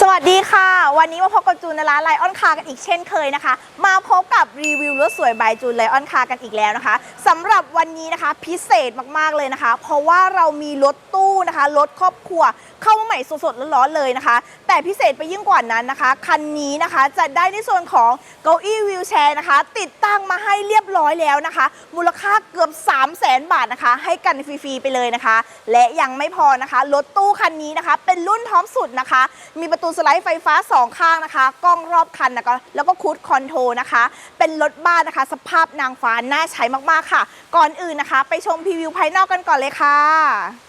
สวัสดีค่ะ วันนี้มาพบกับจูนในร้านไลออนคากันอีกเช่นเคยนะคะ มาพบกับรีวิวรถสวยบายจูนไลออนคากันอีกแล้วนะคะสำหรับวันนี้นะคะพิเศษมากๆเลยนะคะ เพราะว่าเรามีรถตู้นะคะรถครอบครัวเข้ามาใหม่สดๆร้อนๆเลยนะคะ แต่พิเศษไปยิ่งกว่านั้นนะคะคันนี้นะคะจะได้ในส่วนของเก้าอี้วิวแชร์นะคะ ติดตั้งมาให้เรียบร้อยแล้วนะคะ มูลค่าเกือบ 3 0 0แสนบาทนะคะ ให้กันฟรีๆไปเลยนะคะ และยังไม่พอนะคะรถตู้คันนี้นะคะ เป็นรุ่นท็อปสุดนะคะ มีประตูสไลด์ไฟฟ้า 2 ข้างนะคะ กล้องรอบคันนะคะแล้วก็คูดคอนโทรนะคะ เป็นรถบ้านนะคะ สภาพนางฟ้าน่าใช้มากๆค่ะ ก่อนอื่นนะคะ ไปชมพรีวิวภายนอกกันก่อนเลยค่ะ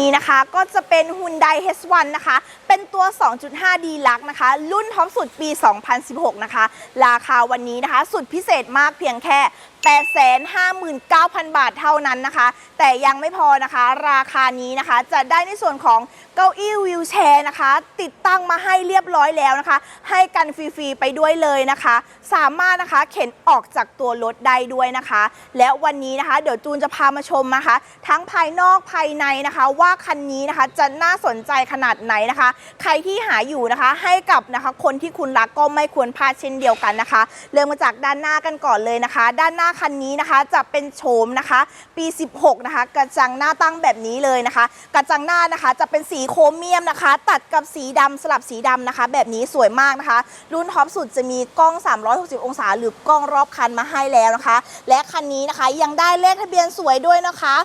นี้นะคะก็จะเป็น Hyundai H1 นะคะ เป็นตัว 2.5D ลักนะคะ รุ่นท็อปสุดปี 2016 นะคะ ราคาวันนี้นะคะ สุดพิเศษมากเพียงแค่ 859,000 บาทเท่านั้นนะคะ แต่ยังไม่พอนะคะ ราคานี้นะคะ จะได้ในส่วนของเก้าอี้วิวแชร์นะคะ ติดตั้งมาให้เรียบร้อยแล้วนะคะ ให้กันฟรีๆไปด้วยเลยนะคะ สามารถนะคะเข็นออกจากตัวรถได้ด้วยนะคะ และวันนี้นะคะ เดี๋ยวจูนจะพามาชมนะคะ ทั้งภายนอกภายในนะคะ ว่าคันนี้นะคะจะน่าสนใจขนาดไหนนะคะ ใครที่หาอยู่นะคะ ให้กับนะคะคนที่คุณรักก็ไม่ควรพลาดเช่นเดียวกันนะคะ เริ่มมาจากด้านหน้ากันก่อนเลยนะคะ ด้านหน้าคันนี้นะคะ จะเป็นโฉมนะคะ ปี 16 นะคะ กระจังหน้าตั้งแบบนี้เลยนะคะ กระจังหน้านะคะจะเป็นสีโครเมียมนะคะ ตัดกับสีดำสลับสีดำนะคะ แบบนี้สวยมากนะคะ รุ่นท็อปสุดจะมีกล้อง 360 องศา หรือกล้องรอบคันมาให้แล้วนะคะ และคันนี้นะคะยังได้เลขทะเบียนสวยด้วยนะคะ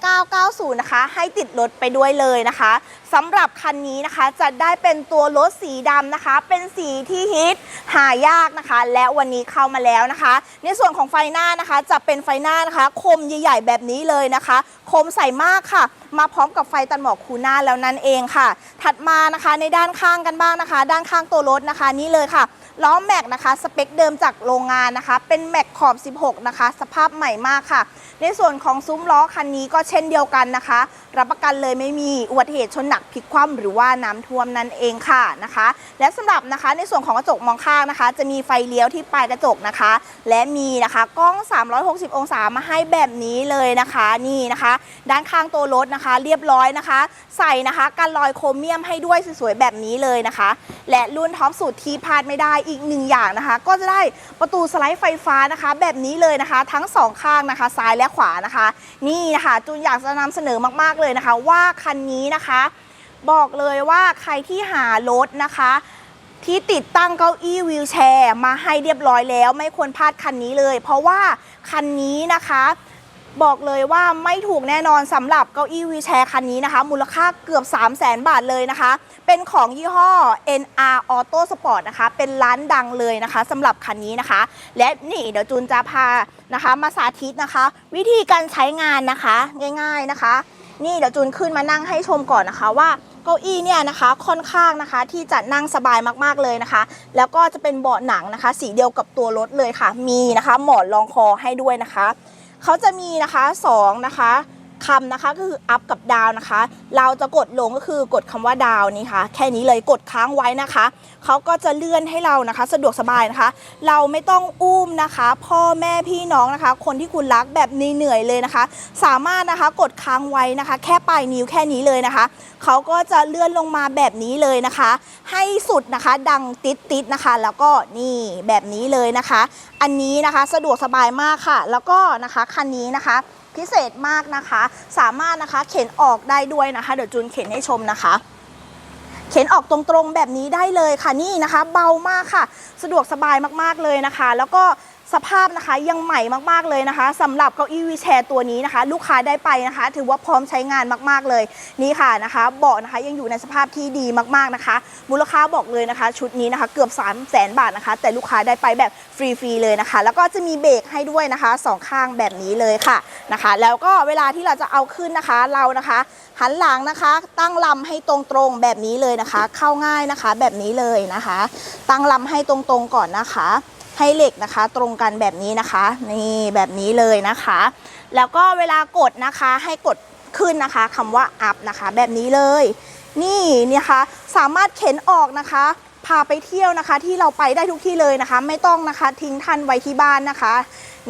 8990 นะคะ ให้ติดรถไปด้วยเลยนะคะสำหรับคันนี้นะคะจะได้เป็นตัวรถสีดำนะคะ เป็นสีที่ฮิตหายากนะคะ และวันนี้เข้ามาแล้วนะคะ ในส่วนของไฟหน้านะคะ จะเป็นไฟหน้านะคะ คมใหญ่ๆแบบนี้เลยนะคะ คมใสมากค่ะ มาพร้อมกับไฟตัดหมอกคูหน้าแล้วนั่นเองค่ะ ถัดมานะคะในด้านข้างกันบ้างนะคะ ด้านข้างตัวรถนะคะนี่เลยค่ะ ล้อแม็กนะคะสเปคเดิมจากโรงงานนะคะ เป็นแม็กขอบ 16 นะคะ สภาพใหม่มากค่ะ ในส่วนของซุ้มล้อคันนี้ก็เช่นเดียวกันนะคะ รับประกันเลยไม่มีอุบัติเหตุชนหนักพลิกคว่ำหรือว่าน้ำท่วมนั่นเองค่ะนะคะ และสำหรับนะคะในส่วนของกระจกมองข้างนะคะ จะมีไฟเลี้ยวที่ปลายกระจกนะคะ และมีนะคะกล้อง 360 องศามาให้แบบนี้เลยนะคะนี่นะคะ ด้านข้างตัวรถนะคะ เรียบร้อยนะคะ ใส่นะคะกันรอยโครเมียมให้ด้วยสวยๆแบบนี้เลยนะคะ และรุ่นท็อปสุดที่พลาดไม่ได้อีกหนึ่งอย่างนะคะ ก็จะได้ประตูสไลด์ไฟฟ้านะคะ แบบนี้เลยนะคะ ทั้งสองข้างนะคะซ้ายและขวานะคะ นี่นะคะจูนอยากจะนำเสนอมากๆเลยนะคะ ว่าคันนี้นะคะ บอกเลยว่าใครที่หารถนะคะที่ติดตั้งเก้าอี้วีลแชร์มาให้เรียบร้อยแล้ว ไม่ควรพลาดคันนี้เลย เพราะว่าคันนี้นะคะ บอกเลยว่าไม่ถูกแน่นอนสำหรับเก้าอี้วีลแชร์คันนี้นะคะ มูลค่าเกือบ 3 0 0แสนบาทเลยนะคะ เป็นของยี่ห้อ NR Auto Sport นะคะ เป็นร้านดังเลยนะคะสำหรับคันนี้นะคะ และนี่เดี๋ยวจูนจะพานะคะมาสาธิตนะคะ วิธีการใช้งานนะคะง่าย ๆนะคะ นี่เดี๋ยวจูนขึ้นมานั่งให้ชมก่อนนะคะว่าเก้าอี้เนี่ยนะคะค่อนข้างนะคะที่จะนั่งสบายมากๆเลยนะคะ แล้วก็จะเป็นเบาะหนังนะคะ สีเดียวกับตัวรถเลยค่ะ มีนะคะหมอนรองคอให้ด้วยนะคะเขาจะมีนะคะ2นะคะ คำนะคะก็คือ up กับ down นะคะ เราจะกดลงก็คือกดคำว่า down นี่ค่ะ แค่นี้เลยกดค้างไว้นะคะ เขาก็จะเลื่อนให้เรานะคะ สะดวกสบายนะคะ เราไม่ต้องอุ้มนะคะ พ่อแม่พี่น้องนะคะ คนที่คุณรักแบบเหนื่อยเลยนะคะ สามารถนะคะกดค้างไว้นะคะ แค่ปลายนิ้วแค่นี้เลยนะคะ เขาก็จะเลื่อนลงมาแบบนี้เลยนะคะ ให้สุดนะคะ ดังติดติดนะคะ แล้วก็นี่แบบนี้เลยนะคะ อันนี้นะคะสะดวกสบายมากค่ะ แล้วก็นะคะคันนี้นะคะ พิเศษมากนะคะ สามารถนะคะเข็นออกได้ด้วยนะคะ เดี๋ยวจูนเข็นให้ชมนะคะ เข็นออกตรงๆแบบนี้ได้เลยค่ะนี่นะคะ เบามากค่ะ สะดวกสบายมากๆเลยนะคะ แล้วก็ สภาพนะคะยังใหม่มากๆเลยนะคะสำหรับเก้าอี้วีแชร์ตัวนี้นะคะ ลูกค้าได้ไปนะคะ ถือว่าพร้อมใช้งานมากๆเลยนี่ค่ะนะคะเบาะนะคะยังอยู่ในสภาพที่ดีมากๆนะคะ มูลค่าบอกเลยนะคะ ชุดนี้นะคะเกือบ 3 0 0แสนบาทนะคะ แต่ลูกค้าได้ไปแบบฟรีๆเลยนะคะ แล้วก็จะมีเบรกให้ด้วยนะคะสองข้างแบบนี้เลยค่ะนะคะ แล้วก็เวลาที่เราจะเอาขึ้นนะคะเรานะคะ หันหลังนะคะ ตั้งลำให้ตรงๆแบบนี้เลยนะคะ เข้าง่ายนะคะแบบนี้เลยนะคะ ตั้งลำให้ตรงๆก่อนนะคะ ให้เหล็กนะคะ ตรงกันแบบนี้นะคะ นี่แบบนี้เลยนะคะ แล้วก็เวลากดนะคะให้กดขึ้นนะคะคำว่า up นะคะแบบนี้เลย นี่เนี่ยคะสามารถเข็นออกนะคะ พาไปเที่ยวนะคะ ที่เราไปได้ทุกที่เลยนะคะ ไม่ต้องนะคะทิ้งท่านไว้ที่บ้านนะคะ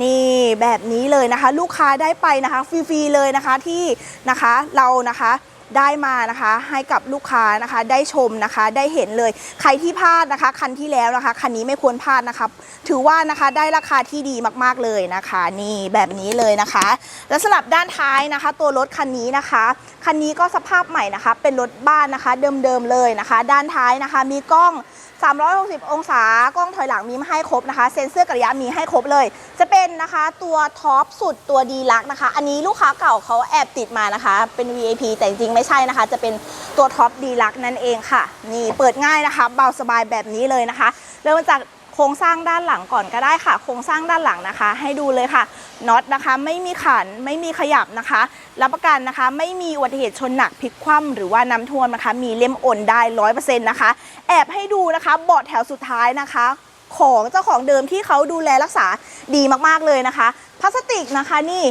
นี่แบบนี้เลยนะคะ ลูกค้าได้ไปนะคะฟรีๆเลยนะคะที่นะคะเรานะคะ ได้มานะคะให้กับลูกค้านะคะได้ชมนะคะได้เห็นเลยใครที่พลาดนะคะ คันที่แล้วนะคะ คันนี้ไม่ควรพลาดนะคะถือว่านะคะได้ราคาที่ดีมากๆเลยนะคะ นี่แบบนี้เลยนะคะ และสำหรับด้านท้ายนะคะ ตัวรถคันนี้นะคะ คันนี้ก็สภาพใหม่นะคะ เป็นรถบ้านนะคะ เดิมๆเลยนะคะ ด้านท้ายนะคะ มีกล้อง 360 องศากล้องถอยหลังมีมาให้ครบนะคะ เซ็นเซอร์กระยะมีให้ครบเลย จะเป็นนะคะตัวท็อปสุดตัวดีลักนะคะ อันนี้ลูกค้าเก่าเขาแอบติดมานะคะ เป็น VIP แต่จริงไม่ใช่นะคะ จะเป็นตัวท็อปดีลักนั่นเองค่ะ นี่เปิดง่ายนะคะ เบาสบายแบบนี้เลยนะคะ เริ่มจากโครงสร้างด้านหลังก่อนก็ได้ค่ะ โครงสร้างด้านหลังนะคะ ให้ดูเลยค่ะน็อตนะคะ ไม่มีขันไม่มีขยับนะคะ รับประกันนะคะ ไม่มีอุบัติเหตุชนหนักพลิกคว่ำหรือว่าน้ำท่วมนะคะ มีเล่มโอนได้ร้อยเปอร์เซ็นต์นะคะ แอบให้ดูนะคะเบาะแถวสุดท้ายนะคะ ของเจ้าของเดิมที่เขาดูแลรักษาดีมากๆเลยนะคะพลาสติกนะคะนี่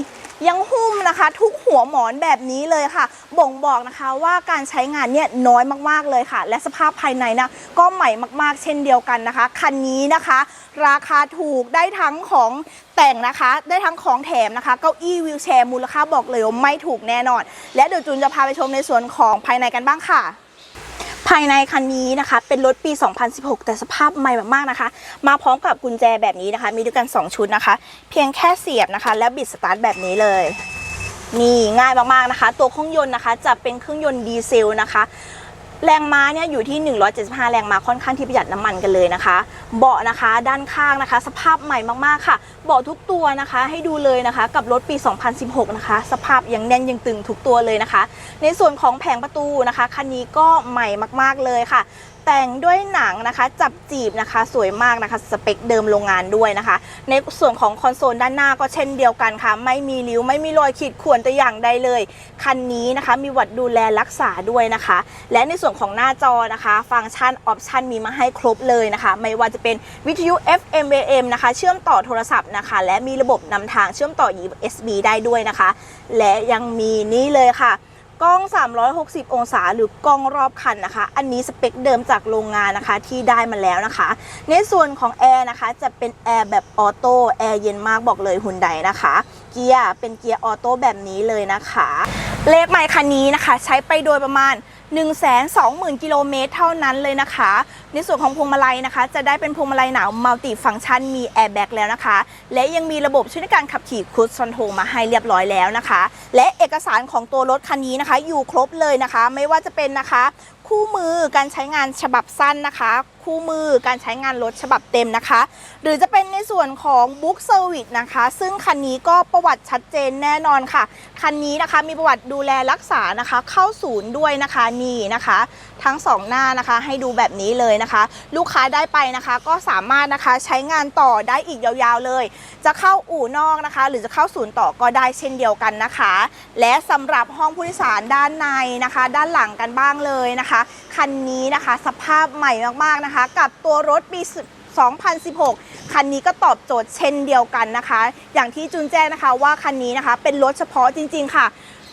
ยังหุ้มนะคะ ทุกหัวหมอนแบบนี้เลยค่ะ บ่งบอกนะคะว่าการใช้งานเนี่ยน้อยมากๆเลยค่ะ และสภาพภายในนะก็ใหม่มากๆ เช่นเดียวกันนะคะ คันนี้นะคะ ราคาถูกได้ทั้งของแต่งนะคะ ได้ทั้งของแถมนะคะ เก้าอี้วีลแชร์มูลค่าบอกเลยว่าไม่ถูกแน่นอน และเดี๋ยวจูนจะพาไปชมในส่วนของภายในกันบ้างค่ะ ภายในคันนี้นะคะ เป็นรถปี 2016 แต่สภาพใหม่มากๆนะคะ มาพร้อมกับกุญแจแบบนี้นะคะ มีด้วยกัน 2 ชุดนะคะ เพียงแค่เสียบนะคะ แล้วบิดสตาร์ทแบบนี้เลยนี่ง่ายมากๆนะคะ ตัวเครื่องยนต์นะคะ จะเป็นเครื่องยนต์ดีเซลนะคะ แรงม้าเนี่ยอยู่ที่ 175 แรงม้าค่อนข้างที่ประหยัดน้ำมันกันเลยนะคะ เบาะนะคะด้านข้างนะคะ สภาพใหม่มากๆค่ะ เบาะทุกตัวนะคะ ให้ดูเลยนะคะ กับรถปี 2016 นะคะ สภาพยังแน่นยังตึงทุกตัวเลยนะคะ ในส่วนของแผงประตูนะคะคันนี้ก็ใหม่มากๆเลยค่ะ แต่งด้วยหนังนะคะ จับจีบนะคะ สวยมากนะคะ สเปคเดิมโรงงานด้วยนะคะ ในส่วนของคอนโซลด้านหน้าก็เช่นเดียวกันค่ะ ไม่มีริ้วไม่มีรอยขีดข่วนแต่อย่างใดเลย คันนี้นะคะมีวัดดูแลรักษาด้วยนะคะ และในส่วนของหน้าจอนะคะ ฟังก์ชันออปชันมีมาให้ครบเลยนะคะ ไม่ว่าจะเป็นวิทยุ FM AM นะคะ เชื่อมต่อโทรศัพท์นะคะ และมีระบบนำทางเชื่อมต่อ USB ได้ด้วยนะคะ และยังมีนี่เลยค่ะ กล้อง 360 องศา หรือกล้องรอบคันนะคะ อันนี้สเปคเดิมจากโรงงานนะคะที่ได้มาแล้วนะคะ ในส่วนของแอร์นะคะจะเป็นแอร์แบบออโต้แอร์เย็นมากบอกเลยหุ่นใดนะคะ เกียร์เป็นเกียร์ออโต้แบบนี้เลยนะคะ เลขไมค์คันนี้นะคะ ใช้ไปโดยประมาณ1 2 0 0 0 0 กิโลเมตรเท่านั้นเลยนะคะ ในส่วนของพวงมาลัยนะคะ จะได้เป็นพวงมาลัยหนาวมัลติฟังก์ชันมีแอร์แบ็กแล้วนะคะ และยังมีระบบช่วยในการขับขี่ครูซคอนโทรลมาให้เรียบร้อยแล้วนะคะ และเอกสารของตัวรถคันนี้นะคะ อยู่ครบเลยนะคะ ไม่ว่าจะเป็นนะคะ คู่มือการใช้งานฉบับสั้นนะคะ คู่มือการใช้งานรถฉบับเต็มนะคะ หรือจะเป็นในส่วนของบุ๊กเซอร์วิสนะคะ ซึ่งคันนี้ก็ประวัติชัดเจนแน่นอนค่ะ คันนี้นะคะมีประวัติดูแลรักษานะคะ เข้าศูนย์ด้วยนะคะนี่นะคะ ทั้งสองหน้านะคะ ให้ดูแบบนี้เลยนะคะ ลูกค้าได้ไปนะคะ ก็สามารถนะคะใช้งานต่อได้อีกยาวๆเลย จะเข้าอู่นอกนะคะ หรือจะเข้าศูนย์ต่อก็ได้เช่นเดียวกันนะคะ และสำหรับห้องผู้โดยสารด้านในนะคะ ด้านหลังกันบ้างเลยนะคะ คันนี้นะคะสภาพใหม่มากๆนะคะ กับตัวรถปี2016 คันนี้ก็ตอบโจทย์เช่นเดียวกันนะคะ อย่างที่จุนแจ้งนะคะว่าคันนี้นะคะ เป็นรถเฉพาะจริง ๆ ค่ะ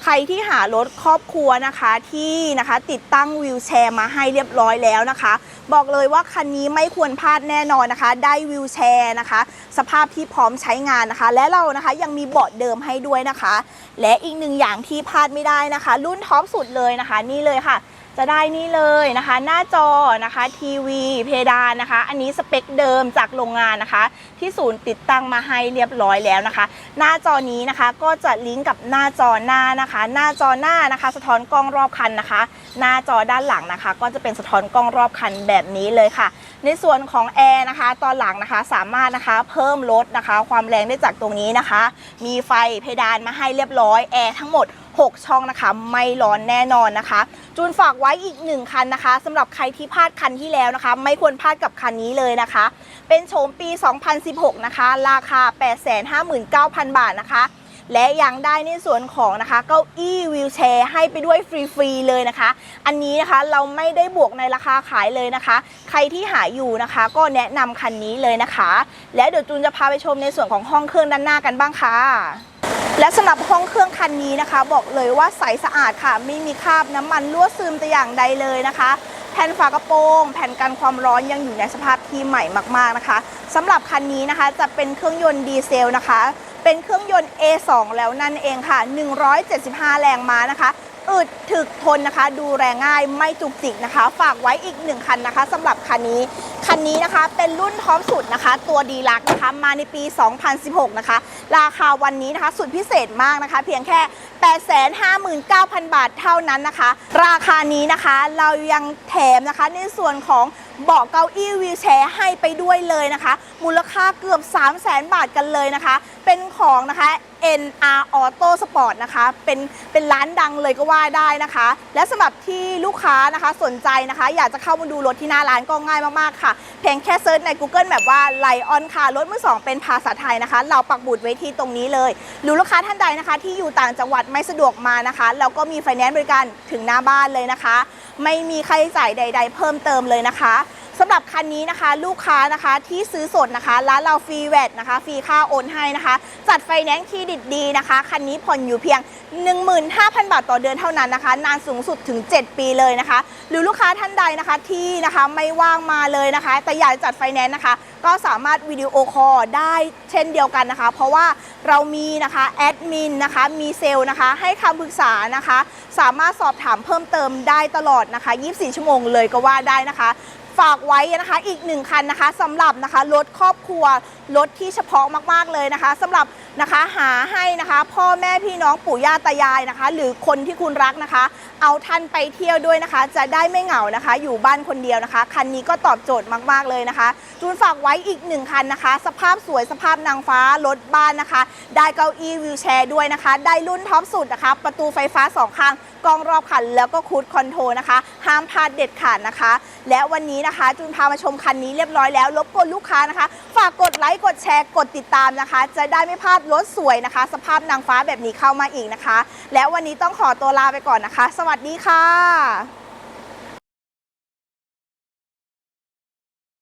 ใครที่หารถครอบครัวนะคะที่นะคะติดตั้งวิวแชร์มาให้เรียบร้อยแล้วนะคะ บอกเลยว่าคันนี้ไม่ควรพลาดแน่นอนนะคะ ได้วิวแชร์นะคะ สภาพที่พร้อมใช้งานนะคะ และเรานะคะยังมีเบาะเดิมให้ด้วยนะคะ และอีกหนึ่งอย่างที่พลาดไม่ได้นะคะ รุ่นท็อปสุดเลยนะคะ นี่เลยค่ะ จะได้นี่เลยนะคะ หน้าจอนะคะทีวีเพดานนะคะ อันนี้สเปคเดิมจากโรงงานนะคะ ที่ศูนย์ติดตั้งมาให้เรียบร้อยแล้วนะคะ หน้าจอนี้นะคะก็จะลิงก์กับหน้าจอหน้านะคะ หน้าจอหน้านะคะ สะท้อนกล้องรอบคันนะคะ หน้าจอด้านหลังนะคะ ก็จะเป็นสะท้อนกล้องรอบคันแบบนี้เลยค่ะ ในส่วนของแอร์นะคะ ตอนหลังนะคะสามารถนะคะเพิ่มลดนะคะ ความแรงได้จากตรงนี้นะคะ มีไฟเพดานมาให้เรียบร้อยแอร์ทั้งหมด 6 ช่องนะคะ ไม่ร้อนแน่นอนนะคะ จูนฝากไว้อีกหนึ่งคันนะคะสำหรับใครที่พลาดคันที่แล้วนะคะ ไม่ควรพลาดกับคันนี้เลยนะคะ เป็นโฉมปี 2016 นะคะ ราคา 859,000 บาทนะคะและยังได้ในส่วนของนะคะเก้าอี้วีลแชร์ให้ไปด้วยฟรีๆเลยนะคะ อันนี้นะคะเราไม่ได้บวกในราคาขายเลยนะคะ ใครที่หาอยู่นะคะ ก็แนะนำคันนี้เลยนะคะ และเดี๋ยวจูนจะพาไปชมในส่วนของห้องเครื่องด้านหน้ากันบ้างค่ะ และสำหรับห้องเครื่องคันนี้นะคะ บอกเลยว่าใสสะอาดค่ะไม่มีคราบน้ำมันรั่วซึมแต่อย่างใดเลยนะคะ แผ่นฝากระโปรง แผ่นกันความร้อนยังอยู่ในสภาพที่ใหม่มากๆนะคะสำหรับคันนี้นะคะจะเป็นเครื่องยนต์ดีเซลนะคะ เป็นเครื่องยนต์ A2 แล้วนั่นเองค่ะ 175 แรงม้านะคะ อึดถึกทนนะคะ ดูแรงง่ายไม่จุกจิกนะคะ ฝากไว้อีกหนึ่งคันนะคะสำหรับคันนี้ คันนี้นะคะเป็นรุ่นท็อปสุดนะคะ ตัวดีลักนะคะ มาในปี 2016 นะคะ ราคาวันนี้นะคะ สุดพิเศษมากนะคะ เพียงแค่ 859,000 บาทเท่านั้นนะคะ ราคานี้นะคะเรายังแถมนะคะในส่วนของเบาะเก้าอี้วีลแชร์ให้ไปด้วยเลยนะคะ มูลค่าเกือบ 3 0 0 0 0 0 บาทกันเลยนะคะ เป็นของนะคะ NR Auto Sport นะคะ เป็นเป็นร้านดังเลยก็ว่าได้นะคะ และสำหรับที่ลูกค้านะคะสนใจนะคะ อยากจะเข้ามาดูรถที่หน้าร้านก็ง่ายมากๆค่ะเพียงแค่เซิร์ชใน Google แบบว่าไลออนค่ะ รถมือสองเป็นภาษาไทยนะคะ เราปักบุดไว้ที่ตรงนี้เลย หรือลูกค้าท่านใดนะคะ ที่อยู่ต่างจังหวัดไม่สะดวกมานะคะ เราก็มีไฟแนนซ์บริการถึงหน้าบ้านเลยนะคะ ไม่มีค่าใช้จ่ายใด ๆ เพิ่มเติมเลยนะคะ สำหรับคันนี้นะคะ ลูกค้านะคะที่ซื้อสดนะคะร้านเราฟรีแวตนะคะฟรีค่าโอนให้นะคะ จัดไฟแนนซ์เครดิตดีนะคะ คันนี้ผ่อนอยู่เพียง 15,000 บาทต่อเดือนเท่านั้นนะคะ นานสูงสุดถึง 7 ปีเลยนะคะ หรือลูกค้าท่านใดนะคะที่นะคะไม่ว่างมาเลยนะคะ แต่อยากจะจัดไฟแนนซ์นะคะ ก็สามารถวิดีโอคอลได้เช่นเดียวกันนะคะ เพราะว่าเรามีนะคะแอดมินนะคะมีเซลล์นะคะ ให้คำปรึกษานะคะ สามารถสอบถามเพิ่มเติมได้ตลอดนะคะ 24 ชั่วโมงเลยก็ว่าได้นะคะ ฝากไว้นะคะอีกหนึ่งคันนะคะสำหรับนะคะรถครอบครัวรถที่เฉพาะมากๆเลยนะคะสำหรับนะคะหาให้นะคะ พ่อแม่พี่น้องปู่ย่าตายายนะคะ หรือคนที่คุณรักนะคะ เอาท่านไปเที่ยวด้วยนะคะ จะได้ไม่เหงานะคะ อยู่บ้านคนเดียวนะคะ คันนี้ก็ตอบโจทย์มากๆเลยนะคะ จูนฝากไว้อีกหนึ่งคันนะคะ สภาพสวยสภาพนางฟ้ารถบ้านนะคะ ได้เก้าอี้วิวแชร์ด้วยนะคะ ได้รุ่นท็อปสุดนะคะ ประตูไฟฟ้าสองข้างกล้องรอบคันแล้วก็คูดคอนโทรนะคะ ห้ามพลาดเด็ดขาดนะคะ และวันนี้นะคะจูนพามาชมคันนี้เรียบร้อยแล้วรบกวนลูกค้านะคะ ฝากกดไลค์กดแชร์กดติดตามนะคะ จะได้ไม่พลาดรถสวยนะคะ สภาพนางฟ้าแบบนี้เข้ามาอีกนะคะ และวันนี้ต้องขอตัวลาไปก่อนนะคะ สวัสดีค่ะ